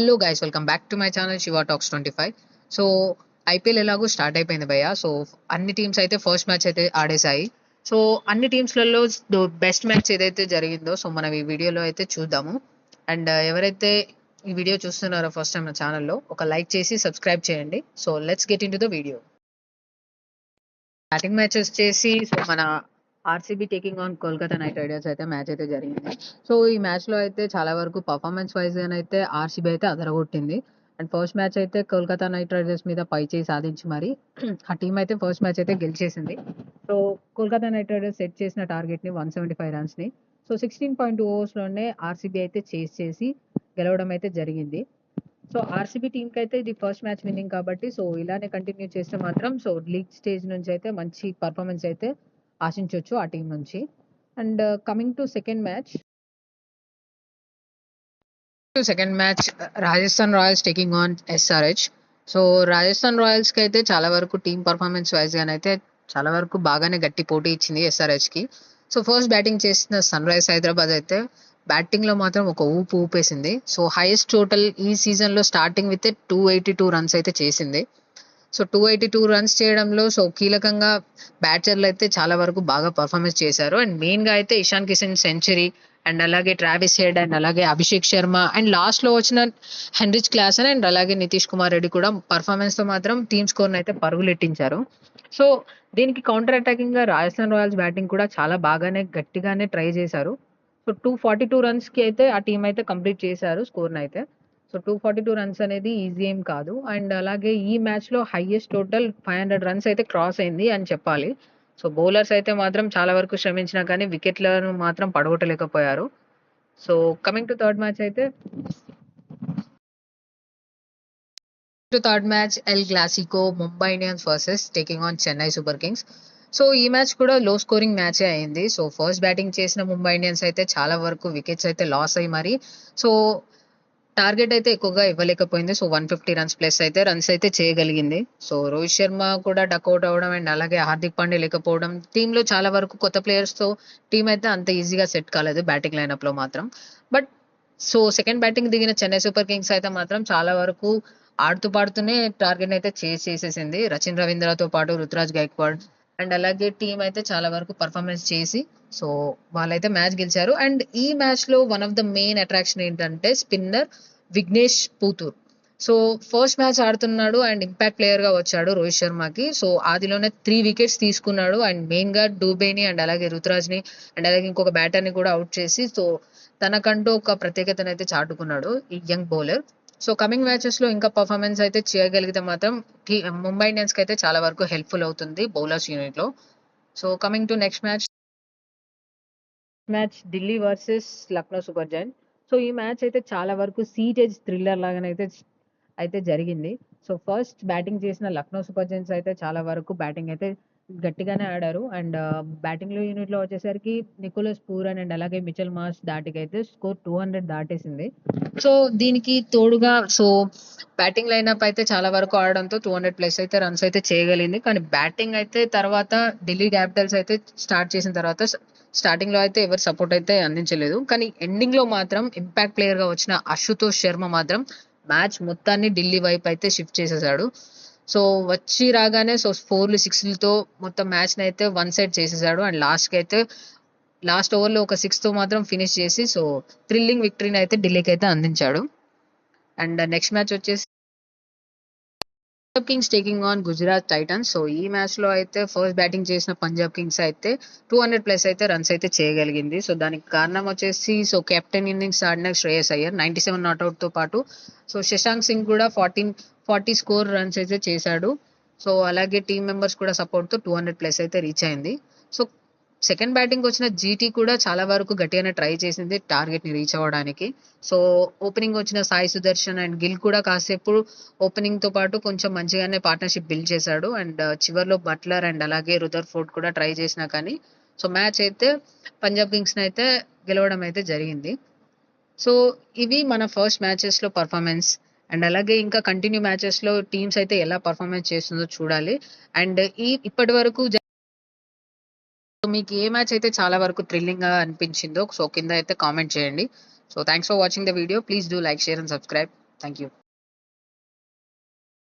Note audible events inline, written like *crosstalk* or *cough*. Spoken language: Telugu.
Hello guys welcome back to my channel Shiva talks twenty five so IPL ఎలాగో స్టార్ట్ అయిపోయింది భయ్య. సో అన్ని టీమ్స్ అయితే ఫస్ట్ మ్యాచ్ అయితే ఆడేశాయి. సో అన్ని టీమ్స్లలో బెస్ట్ మ్యాచ్ ఏదైతే జరిగిందో సో మనం ఈ వీడియోలో అయితే చూద్దాము. అండ్ uh, ఎవరైతే ఈ వీడియో చూస్తున్నారో ఫస్ట్ టైం నా ఛానల్లో ఒక లైక్ చేసి సబ్స్క్రైబ్ చేయండి. So let's get into the video batting match వచ్చేసి సో మన RCB taking on Kolkata Knight Riders అయితే మ్యాచ్ అయితే జరిగింది. సో ఈ మ్యాచ్లో అయితే చాలా వరకు పర్ఫార్మెన్స్ వైజ్ అయితే ఆర్సీబీ అయితే అదరగొట్టింది. అండ్ ఫస్ట్ మ్యాచ్ అయితే కోల్కతా నైట్ రైడర్స్ మీద పై చేయి సాధించి మరి *clears throat* ఆ టీం అయితే ఫస్ట్ మ్యాచ్ అయితే గెలిచేసింది. So Kolkata Knight Riders set చేసిన టార్గెట్ని వన్ సెవెంటీ ఫైవ్ రన్స్ని సో సిక్స్టీన్ పాయింట్ టూ ఓవర్స్లోనే ఆర్సీబీ అయితే చేస్ చేసి గెలవడం అయితే జరిగింది. సో ఆర్సీబీ టీంకి అయితే ఇది ఫస్ట్ మ్యాచ్ విన్నింగ్ కాబట్టి సో ఇలానే కంటిన్యూ చేస్తే మాత్రం సో లీగ్ స్టేజ్ నుంచి అయితే మంచి పర్ఫార్మెన్స్ అయితే ఆశించవచ్చు ఆ టీం నుంచి. And coming to second match second match Rajasthan Royals taking on SRH so Rajasthan రాయల్స్కి అయితే చాలా వరకు టీం పర్ఫార్మెన్స్ వైజ్ అయితే చాలా వరకు బాగానే గట్టి పోటీ ఇచ్చింది ఎస్ఆర్హెచ్కి సో ఫస్ట్ బ్యాటింగ్ చేసిన సన్ రైజ్ హైదరాబాద్ అయితే బ్యాటింగ్లో మాత్రం ఒక ఊపు ఊపేసింది. సో హైయెస్ట్ టోటల్ ఈ సీజన్లో starting with two eighty two runs అయితే చేసింది. So two eighty two runs చేయడంలో సో కీలకంగా బ్యాటర్లు అయితే చాలా వరకు బాగా పర్ఫార్మెన్స్ చేశారు. అండ్ మెయిన్గా అయితే ఇషాన్ కిషన్ సెంచరీ అండ్ అలాగే ట్రావిస్ హెడ్ అండ్ అలాగే అభిషేక్ శర్మ అండ్ లాస్ట్లో వచ్చిన హెన్రిచ్ క్లాసన్ అండ్ అలాగే నితీష్ కుమార్ రెడ్డి కూడా పర్ఫార్మెన్స్తో మాత్రం టీమ్ స్కోర్ అయితే పరుగులెట్టించారు. సో దీనికి కౌంటర్ అటాకింగ్గా రాజస్థాన్ రాయల్స్ బ్యాటింగ్ కూడా చాలా బాగానే గట్టిగానే ట్రై చేశారు. సో టూ ఫార్టీ టూ రన్స్కి అయితే ఆ టీం అయితే కంప్లీట్ చేశారు స్కోర్ని అయితే. So two forty two runs అనేది ఈజీ ఏం కాదు. అండ్ అలాగే ఈ మ్యాచ్లో highest total five hundred runs అయితే క్రాస్ అయింది అని చెప్పాలి. సో బౌలర్స్ అయితే మాత్రం చాలా వరకు శ్రమించినా కానీ వికెట్లను మాత్రం పడగొట్టలేకపోయారు. So coming to third match అయితే? To third match El Clasico Mumbai Indians versus taking on Chennai Super Kings so ఈ మ్యాచ్ కూడా లో స్కోరింగ్ మ్యాచే అయింది. సో ఫస్ట్ బ్యాటింగ్ చేసిన ముంబై ఇండియన్స్ అయితే చాలా వరకు వికెట్స్ అయితే లాస్ అయ్యి మరి. సో టార్గెట్ అయితే ఎక్కువగా ఇవ్వలేకపోయింది. So one fifty runs plus అయితే రన్స్ అయితే చేయగలిగింది. సో రోహిత్ శర్మ కూడా డక్అవుట్ అవ్వడం అండ్ అలాగే హార్దిక్ పాండే లేకపోవడం టీంలో చాలా వరకు కొత్త ప్లేయర్స్తో టీం అయితే అంత ఈజీగా సెట్ కాలేదు బ్యాటింగ్ లైనప్లో మాత్రం. బట్ సో సెకండ్ బ్యాటింగ్ దిగిన చెన్నై సూపర్ కింగ్స్ అయితే మాత్రం చాలా వరకు ఆడుతూ పాడుతూనే టార్గెట్ అయితే చేసేసేసింది చేసేసింది. రచిన్ రవీంద్రతో పాటు రుతురాజ్ గైక్వాడ్ అండ్ అలాగే టీం అయితే చాలా వరకు పర్ఫార్మెన్స్ చేసి సో వాళ్ళైతే మ్యాచ్ గెలిచారు. అండ్ ఈ మ్యాచ్లో one of the main attraction ఏంటంటే spinner Vignesh Puthur so first match ఆడుతున్నాడు అండ్ ఇంపాక్ట్ ప్లేయర్గా వచ్చాడు రోహిత్ శర్మకి. సో ఆదిలోనే త్రీ వికెట్స్ తీసుకున్నాడు. అండ్ మెయిన్గా డూబేని అండ్ అలాగే రుతురాజ్ని అండ్ అలాగే ఇంకొక బ్యాటర్ని కూడా అవుట్ చేసి సో తనకంటూ ఒక ప్రత్యేకతను అయితే చాటుకున్నాడు ఈ యంగ్ బౌలర్ సో కమింగ్ మ్యాచెస్లో ఇంకా పర్ఫార్మెన్స్ అయితే చేయగలిగితే మాత్రం ముంబై ఇండియన్స్కి అయితే చాలా వరకు హెల్ప్ఫుల్ అవుతుంది బౌలర్స్ యూనిట్లో. So coming to next match match Delhi versus Lucknow Super Giant so ఈ మ్యాచ్ అయితే చాలా వరకు సీటేజ్ థ్రిల్లర్ లాగానైతే అయితే జరిగింది. సో ఫస్ట్ బ్యాటింగ్ చేసిన లక్నో సూపర్ జైంట్స్ అయితే చాలా వరకు బ్యాటింగ్ అయితే గట్టిగానే ఆడారు. అండ్ బ్యాటింగ్లో యూనిట్లో వచ్చేసరికి నికోలస్ పూరన్ అండ్ అలాగే మిచల్ మార్స్ దాటికైతే స్కోర్ టూ హండ్రెడ్ దాటేసింది. సో దీనికి తోడుగా సో బ్యాటింగ్ లైనప్ అయితే చాలా వరకు ఆడడంతో టూ హండ్రెడ్ ప్లస్ అయితే రన్స్ అయితే చేయగలిగింది. కానీ బ్యాటింగ్ అయితే తర్వాత ఢిల్లీ క్యాపిటల్స్ అయితే స్టార్ట్ చేసిన తర్వాత స్టార్టింగ్లో అయితే ఎవరు సపోర్ట్ అయితే అందించలేదు. కానీ ఎండింగ్లో మాత్రం ఇంపాక్ట్ ప్లేయర్గా వచ్చిన అశుతోష్ శర్మ మాత్రం మ్యాచ్ మొత్తాన్ని ఢిల్లీ వైపు అయితే షిఫ్ట్ చేసేసాడు. సో వచ్చి రాగానే సో ఫోర్లు సిక్స్లతో మొత్తం మ్యాచ్ని అయితే వన్ సైడ్ చేసేసాడు. అండ్ లాస్ట్కి అయితే లాస్ట్ ఓవర్లో ఒక సిక్స్తో మాత్రం ఫినిష్ చేసి సో థ్రిల్లింగ్ విక్టరీని అయితే ఢిల్లీకి అయితే అందించాడు. అండ్ నెక్స్ట్ మ్యాచ్ వచ్చేసి Punjab Kings taking on Gujarat Titans. So ఈ మ్యాచ్లో అయితే ఫస్ట్ బ్యాటింగ్ చేసిన పంజాబ్ కింగ్స్ అయితే టూ హండ్రెడ్ ప్లస్ అయితే రన్స్ అయితే చేయగలిగింది. సో దానికి కారణం వచ్చేసి సో కెప్టెన్ ఇన్నింగ్స్ ఆడిన శ్రేయస్ అయ్యర్ నైన్టీ సెవెన్ నాట్అవుట్తో పాటు. సో శశాంక్ సింగ్ కూడా ఫార్టీన్ ఫార్టీ స్కోర్ రన్స్ అయితే చేశాడు. సో అలాగే టీమ్ మెంబర్స్ కూడా సపోర్ట్తో టూ హండ్రెడ్ ప్లస్ అయితే రీచ్ అయింది. సో సెకండ్ బ్యాటింగ్ వచ్చిన జీటీ కూడా చాలా వరకు గట్టిగానే ట్రై చేసింది టార్గెట్ని రీచ్ అవ్వడానికి. సో ఓపెనింగ్ వచ్చిన సాయి సుదర్శన్ అండ్ గిల్ కూడా కాసేపు ఓపెనింగ్తో పాటు కొంచెం మంచిగానే పార్ట్నర్షిప్ బిల్డ్ చేశాడు. అండ్ uh, చివర్లో బట్లర్ అండ్ అలాగే రుదర్ ఫోర్డ్ కూడా ట్రై చేసినా కానీ సో మ్యాచ్ అయితే పంజాబ్ కింగ్స్ని అయితే గెలవడం అయితే జరిగింది. సో ఇవి మన ఫస్ట్ మ్యాచెస్లో పర్ఫార్మెన్స్. అండ్ అలాగే ఇంకా కంటిన్యూ మ్యాచెస్లో టీమ్స్ అయితే ఎలా పర్ఫార్మెన్స్ చేస్తుందో చూడాలి. అండ్ ఈ ఇప్పటి వరకు సో మీకు ఏ మ్యాచ్ అయితే చాలా వరకు థ్రిల్లింగ్గా అనిపించిందో సో కింద అయితే కామెంట్ చేయండి. So thanks for watching the video please do like share and subscribe thank you